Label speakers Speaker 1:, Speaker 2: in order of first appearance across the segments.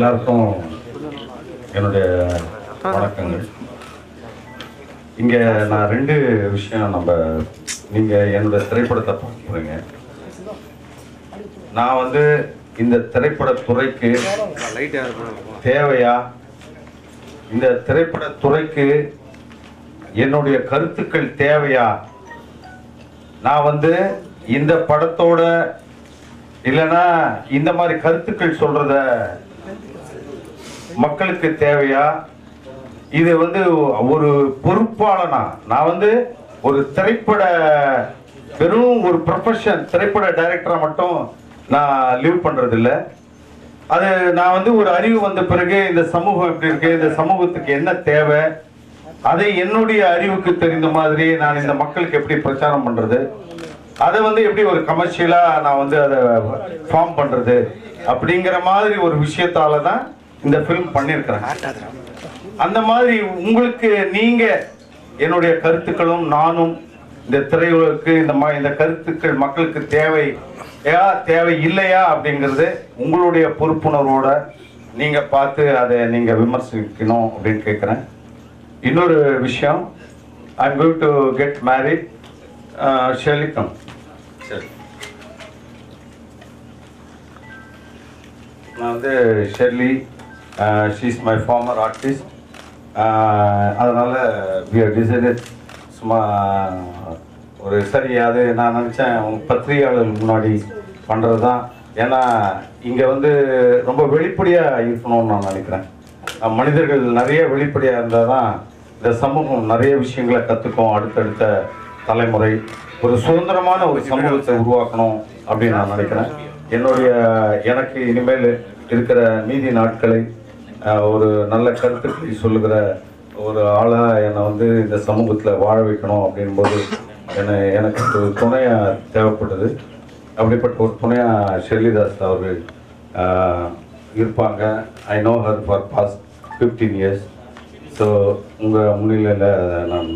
Speaker 1: எல்லாருக்கும் என்னுடைய வணக்கங்கள். இங்கே நான் ரெண்டு விஷயம் நம்ம நீங்கள் என்னோட திரைப்படத்தை பார்க்க நான் வந்து இந்த திரைப்பட துறைக்கு தேவையா? இந்த திரைப்பட துறைக்கு என்னுடைய கருத்துக்கள் தேவையா? நான் வந்து இந்த படத்தோட இல்லைன்னா இந்த மாதிரி கருத்துக்கள் சொல்கிறத மக்களுக்கு தேவையா? இது வந்து ஒரு பொறுப்பாளனா? நான் வந்து ஒரு திரைப்பட வெறும் ஒரு ப்ரொஃபஷன் திரைப்பட டைரக்டரா மட்டும் நான் லீவ் பண்றது அது நான் வந்து ஒரு அறிவு வந்த பிறகு இந்த சமூகம் எப்படி இருக்கு இந்த சமூகத்துக்கு என்ன தேவை அதை என்னுடைய அறிவுக்கு தெரிந்த மாதிரி நான் இந்த மக்களுக்கு எப்படி பிரச்சாரம் பண்றது அதை வந்து எப்படி ஒரு கமர்ஷியலா நான் வந்து அதை ஃபார்ம் பண்றது அப்படிங்கிற மாதிரி ஒரு விஷயத்தால தான் இந்த ஃபிலிம் பண்ணியிருக்கிறேன் அந்த மாதிரி உங்களுக்கு நீங்க என்னுடைய கருத்துக்களும் நானும் இந்த திரையுலகுக்கு இந்த மாதிரி இந்த கருத்துக்கள் மக்களுக்கு தேவை ஏயா தேவை இல்லையா அப்படிங்கிறது உங்களுடைய பொறுப்புணர்வோட நீங்க பார்த்து அதை நீங்க விமர்சிக்கணும் அப்படின்னு கேட்குறேன் இன்னொரு விஷயம் I am going to get married ஷெலிக்கம் சரி. நான் வந்து Shirley she's my former artist அதனால் வி ஆர் டிசைடட் சும்மா ஒரு சரி அது நான் நினச்சேன் பத்திரிகையாளர்கள் முன்னாடி பண்ணுறது தான் ஏன்னா இங்கே வந்து ரொம்ப வெளிப்படையாக இருக்கணும்னு நான் நினைக்கிறேன். மனிதர்கள் நிறைய வெளிப்படையாக இருந்தால் தான் இந்த சமூகம் நிறைய விஷயங்களை கற்றுக்கும் அடுத்தடுத்த தலைமுறை ஒரு சுதந்திரமான ஒரு சமூகத்தை உருவாக்கணும் அப்படின்னு நான் நினைக்கிறேன். என்னுடைய எனக்கு இனிமேல் இருக்கிற நீதி நாட்களை ஒரு நல்ல கருத்துக்களை சொல்லுகிற ஒரு ஆளாக என்னை வந்து இந்த சமூகத்தில் வாழ வைக்கணும் அப்படின்போது என்னை எனக்கு ஒரு துணையாக தேவைப்பட்டது. அப்படிப்பட்ட ஒரு துணையாக ஷெர்லிதாஸ் அவர்கள் இருப்பாங்க. I know her for past fifteen years so உங்கள் முன்னிலையில் நான்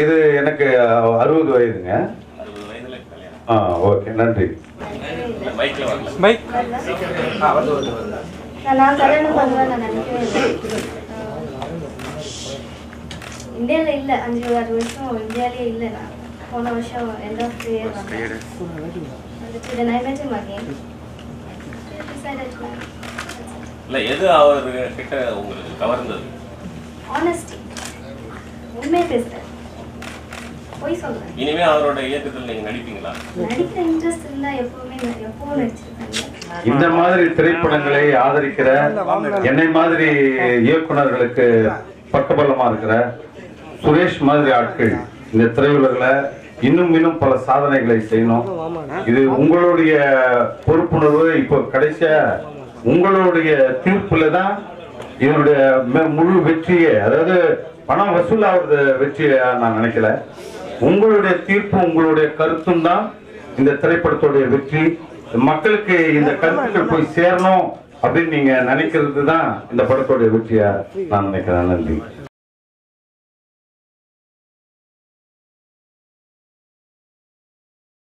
Speaker 2: இது
Speaker 1: எனக்கு அறுபது வயதுங்க. ஆ ஓகே நன்றி.
Speaker 2: மைக்ல வரல
Speaker 3: மைக்
Speaker 4: நான் நான் கல்யாணம் பண்ணுவேன் நான் நினைக்கவே இல்லை. இந்தியாவில் இல்லை அஞ்சு ஆறு வருஷம் இந்தியாவிலே இல்லை நான். போன வருஷம் end of the year again
Speaker 2: இல்ல எது அவர் கிட்ட உங்களுக்கு கவர்ந்தது?
Speaker 4: ஆனஸ்டி உண்மை பேசுகிறேன் பொய் சொல்கிறேன்
Speaker 2: இனிமே அவரோட இயக்கத்தில் நீங்க நடிப்பீங்களா?
Speaker 4: நடிக்கிற இன்ட்ரெஸ்ட் இருந்தால் எப்பவுமே எப்பவும் நடிச்சிருக்கேன்
Speaker 1: இந்த மாதிரி திரைப்படங்களை ஆதரிக்கிற என்னை மாதிரி இயக்குனர்களுக்கு பக்கபலமா இருக்கிற சுரேஷ் மாதிரி ஆட்கள் இந்த திரையுலகில் இன்னும் இன்னும் பல சாதனைகளை செய்யணும். இது உங்களுடைய பொறுப்புணர்வு. இப்போ கடைசியா உங்களுடைய தீர்ப்புல தான் இதனுடைய ம- முழு வெற்றியே அதாவது பணம் வசூலாவது வெற்றியை நான் நினைக்கல. உங்களுடைய தீர்ப்பு உங்களுடைய கருத்தும் தான் இந்த திரைப்படத்துடைய வெற்றி. மக்களுக்கு இந்த கருத்துக்கள் போய் சேரணும் அப்படின்னு நீங்க நினைக்கிறது தான் இந்த படத்துடைய வெற்றியா நான் நினைக்கிறேன். நன்றி.